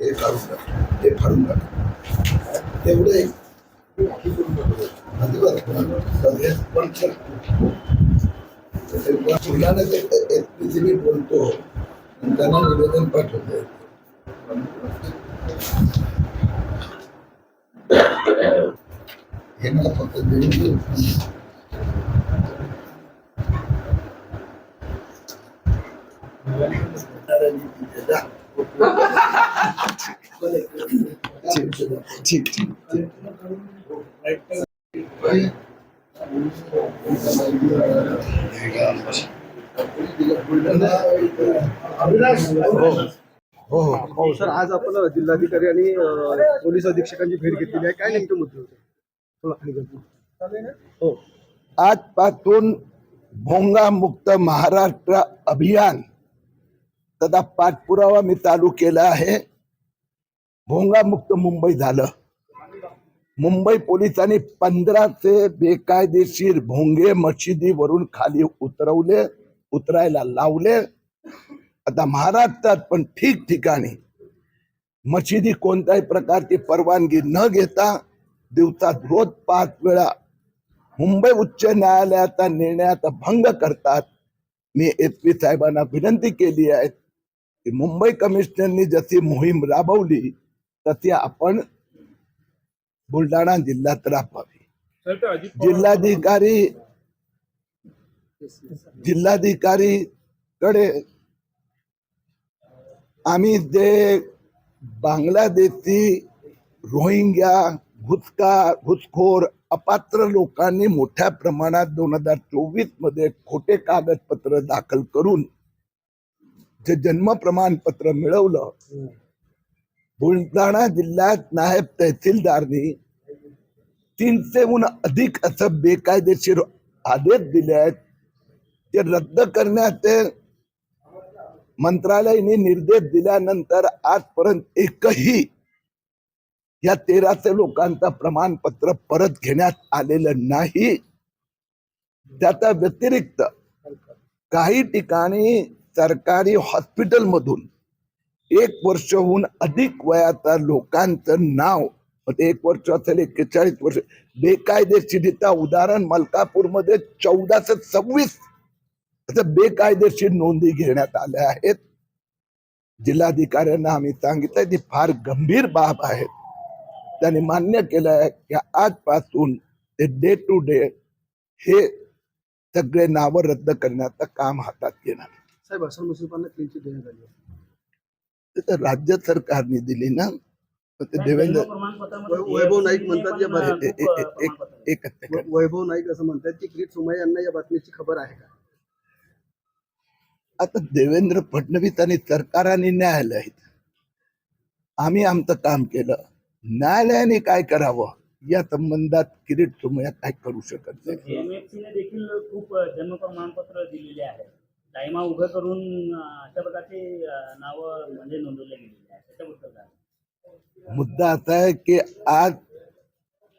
हे काढून टाक ते फाडून टाक. तेवढं एक पण मुलांना ते एसपीसीबी बोलतो. त्यांना निवेदन पाठवतो. हे मला फक्त देऊन ठीक ठीक हो हो हो. सर आज आपण जिल्हाधिकारी आणि पोलीस अधीक्षकांची भेट घेतलेली आहे. काय नेमके मुद्दे होते. हो. आजपासून भोंगा मुक्त महाराष्ट्र अभियान तथा पाठपुरावा मी चालू केला आहे. भोंगा मुक्त मुंबई झालं. मुंबई पोलिसांनी पंधराचे बेकायदेशीर भोंगे मशिदीवरून खाली उतरवले उतरायला लावले. आता महाराष्ट्रात पण ठिकठिकाणी मशिदी कोणत्याही प्रकारची परवानगी न घेता दिवसात रोज पाच वेळा मुंबई उच्च न्यायालयाचा निर्णयाचा भंग करतात. मी एस पी साहेबांना विनंती केली आहे की मुंबई कमिशनरनी जशी मोहीम राबवली तशी आपण बुलढाणा जिल्ह्यात राबवावी जिल्हाधिकारी जिल्हाधिकारी कडे आम्ही जे बांगलादेशी रोहिंग्या घुसका घुसखोर अपात्र लोकांनी मोठ्या प्रमाणात दोन हजार चोवीसमध्ये खोटे कागदपत्र दाखल करून जे जन्म प्रमाणपत्र मिळवलं बुलढाणा जिल्ह्यात नायब तहसीलदारनी तीनशेहून अधिक असं बेकायदेशीर आदेश दिले आहेत. ते रद्द करण्याचे मंत्रालयाने निर्देश दिल्यानंतर आजपर्यंत एकही या तेराशे लोकांचं प्रमाणपत्र परत घेण्यात आलेलं नाही. त्याच्या व्यतिरिक्त काही ठिकाणी सरकारी हॉस्पिटल मधून एक वर्षहून अधिक वयाचा लोकांचं नाव एक वर्ष असेल एक्केचाळीस वर्ष बेकायदेशीरित्या उदाहरण मलकापूरमध्ये चौदाशे सव्वीस असं बेकायदेशीर नोंदी घेण्यात आल्या आहेत. जिल्हाधिकाऱ्यांना आम्ही सांगितलंय ती फार गंभीर बाब आहे. त्यांनी मान्य केलं आहे की आजपासून ते डे टू डे हे सगळे नावं रद्द करण्याचं काम हातात घेणार. साहेब हसन मुश्रीफांना क्लीन चिट देण्यात आली तर राज्य सरकारने दिली ना तर ते देवेंद्र वै- वैभव नाईक म्हणतात या वैभव नाईक असं म्हणतात की किरीट सोमय्या यांना या बातमीची खबर आहे का? आता देवेंद्र फडणवीस आणि सरकाराने न्यायालय आहेत. आम्ही आमचं काम केलं. न्यायालयाने काय करावं? या संबंधात किरीट सोमय्या काय करू शकत नाही. खूप जन्म प्रमाणपत्र दिलेले आहे डायमा उभं करून अशा प्रकारचे नावं म्हणजे नोंदवले गेलेले आहे त्याच्याबद्दल काय? मुद्दा असा आहे की आज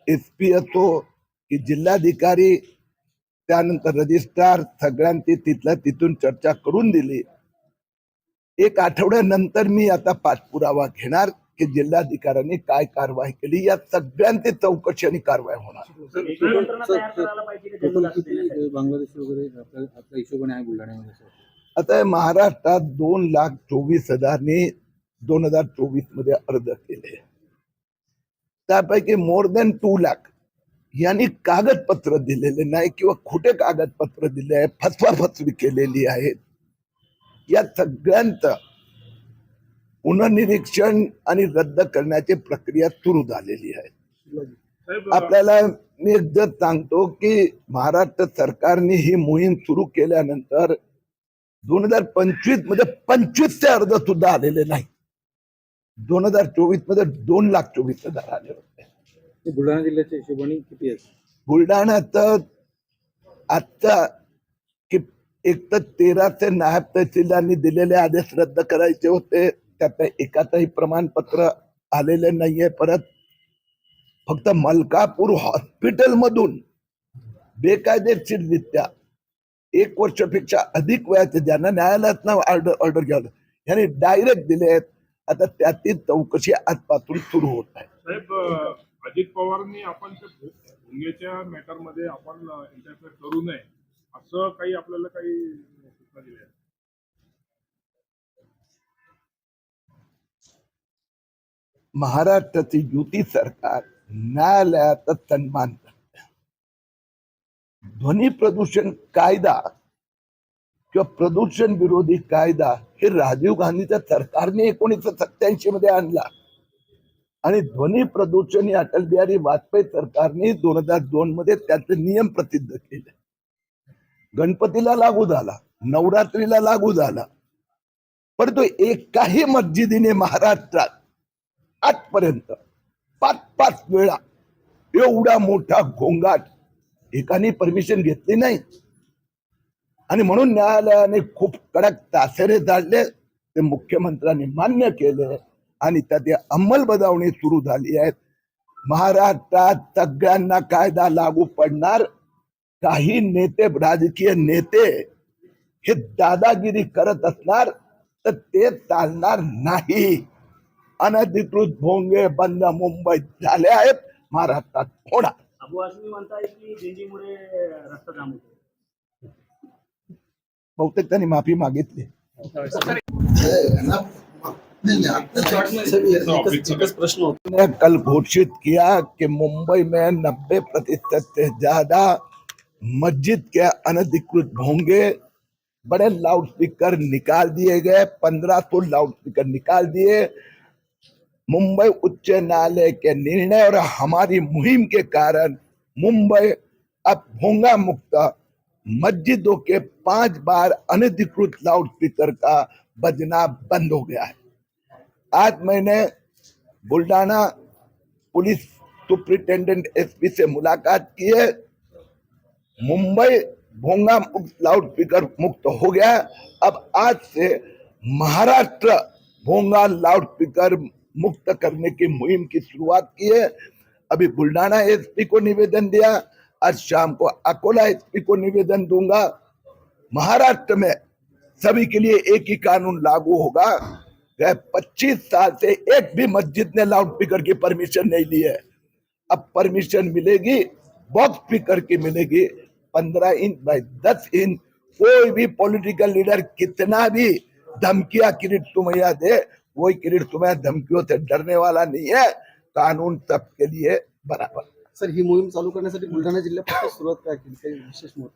एस पी असो की जिल्हाधिकारी त्यानंतर रजिस्ट्रार सगळ्यांची तिथल्या तिथून चर्चा करून दिली. एक आठवड्यानंतर मी आता पाठपुरावा घेणार. की जिल्हाधिकाऱ्यांनी काय कारवाई केली या सगळ्यांची चौकशी आणि कारवाई होणार. बांगलादेशी वगैरे आपल्या आपल्या हिशोबाने आहे बुलढाण्यामध्ये सर? आता हे महाराष्ट्रात दोन लाख चोवीस हजारनी दोन हजार चोवीसमध्ये अर्ज केले. त्यापैकी मोर देन टू लाख यांनी कागदपत्र दिलेले नाही किंवा खोटे कागदपत्र दिले आहे फसवाफसवी केलेली आहे या सगळ्यांचं पुनर्निरीक्षण आणि रद्द करण्याची प्रक्रिया सुरू झालेली आहे. आपल्याला मी एकदा सांगतो की महाराष्ट्र सरकारने ही मोहीम सुरू केल्यानंतर दोन हजार पंचवीसमध्ये पंचवीसचे अर्ज सुद्धा आलेले नाही दोन हजार चोवीसमध्ये दोन लाख चोवीस हजार आले होते. ते बुलढाणा जिल्ह्याच्या हिशोबाने किती आहेत? बुलढाण्यात आजचा की एक तर तेराचे नायब तहसीलदारांनी दिलेले आदेश रद्द करायचे होते. त्यात एकातही प्रमाणपत्र आलेले नाहीये. परत फक्त मलकापूर हॉस्पिटल मधून बेकायदेशीररित्या एक वर्षापेक्षा अधिक वयाचे ज्यांना न्यायालयात ऑर्डर ऑर्डर घ्यावं यांनी डायरेक्ट दिले आहेत. आता त्यातील चौकशी आजपासून सुरू होत आहे. साहेब अजित पवारांनी आपण भुंगेच्या मॅटरमध्ये आपण इंटरफेअर करू नये असं काही आपल्याला काही सूचना दिल्या महाराष्ट्राची युती सरकार न्यायालयाचा सन्मान करते. ध्वनी प्रदूषण कायदा किंवा प्रदूषण विरोधी कायदा हे राजीव गांधीच्या सरकारने एकोणीसशे सत्याऐंशी मध्ये आणला. आणि ध्वनी प्रदूषण हे अटल बिहारी वाजपेयी सरकारने दोन हजार दोन मध्ये त्याचे नियम प्रसिद्ध केले. गणपतीला लागू झाला नवरात्रीला लागू झाला. परंतु एकाही मस्जिदीने महाराष्ट्रात आजपर्यंत पाच पाच वेळा एवढा मोठा घोंगाट एकाने परमिशन घेतली नाही. आणि म्हणून न्यायालयाने खूप कडक तासेरे झाडले ते मुख्यमंत्र्यांनी मान्य केले आणि त्याची अंमलबजावणी सुरू झाली आहे. महाराष्ट्रात सगळ्यांना कायदा लागू पडणार. काही नेते राजकीय नेते हे दादागिरी करत असणार तर ते चालणार नाही. अनधिकृत भोंगे बंद मुंबईत झाले आहेत. महाराष्ट्रात होणार बहुतेक त्यांनी माफ़ी मागितली. कल घोषित किया कि मुंबई में 90 प्रतिशत से ज़्यादा मस्जिद के अनधिकृत भोंगे बड़े लाउडस्पीकर निकाल दिए गए 1500 लाउडस्पीकर निकाल दिए मुंबई उच्च न्यायालय के निर्णय और हमारी मुहिम के कारण मुंबई अब भोंगा मुक्त, मस्जिदों के पाँच बार अनधिकृत लाउडस्पीकर का बजना बंद हो गया है। आज मैंने बुल्डाना पुलिस सुप्रिंटेंडेंट एसपी से मुलाकात की है। मुंबई भोंगा मुक्त लाउड स्पीकर मुक्त हो गया। अब आज से महाराष्ट्र भोंगा लाउडस्पीकर मुक्त करने की मुहिम की शुरुआत की है। अभी बुल्डाना एसपी को निवेदन दिया, आज शाम को अकोला एसपी को निवेदन दूँगा। महाराष्ट्र में सभी के लिए एक ही कानून लागू होगा। गए 25 साल से एक भी मस्जिद ने लाउड स्पीकर की परमिशन नहीं ली है। अब परमिशन मिलेगी बॉक्स स्पीकर की मिलेगी। 15 इंच बाई 10 इंच, कोई भी पॉलिटिकल लीडर कितना भी धमकिया किरीट सुमैया दे कोई किरीट सुमैया धमकियों से डरने वाला नहीं है। कानून सबके लिए बराबर। सर ही मोहीम चालू करण्यासाठी बुलढाणा जिल्ह्यात सुरुवात काय केली? काही विशेष मत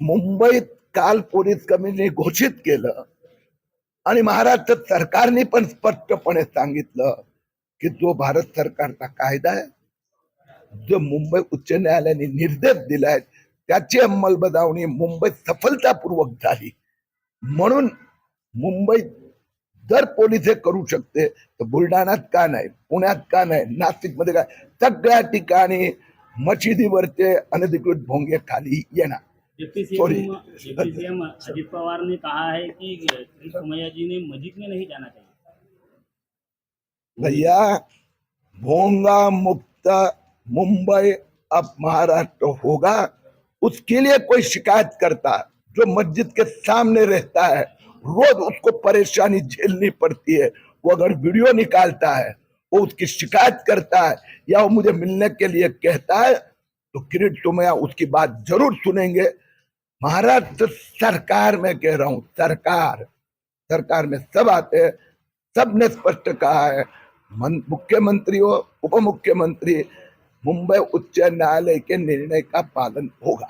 मुंबईत काल पोलीस कमीने घोषित केलं आणि महाराष्ट्र सरकारने पण स्पष्टपणे सांगितलं की जो भारत सरकारचा कायदा आहे जो मुंबई उच्च न्यायालयाने निर्देश दिलाय त्याची अंमलबजावणी मुंबईत सफलतापूर्वक झाली. म्हणून मुंबईत जर पोलीस हे करू शकते. तर बुलढाण्यात का नाही पुण्यात का नाही नाशिक मध्ये काय सगळ्या ठिकाणी मशिदीवरचे अनधिकृत भोंगे खाली येणार. सीएम अजित पवार ने कहा है कि श्री जी ने मस्जिद में नहीं जाना चाहिए. भैया भोंगा मुक्त मुंबई अब महाराष्ट्र होगा उसके लिए कोई शिकायत करता जो मस्जिद के सामने रहता है रोज उसको परेशानी झेलनी पड़ती है। वो अगर वीडियो निकालता है, वो उसकी शिकायत करता है या वो मुझे मिलने के लिए कहता है तो किरीट सुमैया उसकी बात ज़रूर सुनेंगे। महाराष्ट्र सरकार में कह रहा हूँ, सरकार सरकार में सब आते हैं, सबने स्पष्ट कहा है। मुख्यमंत्री हो उप मुख्यमंत्री मुंबई उच्च न्यायालय के निर्णय का पालन होगा।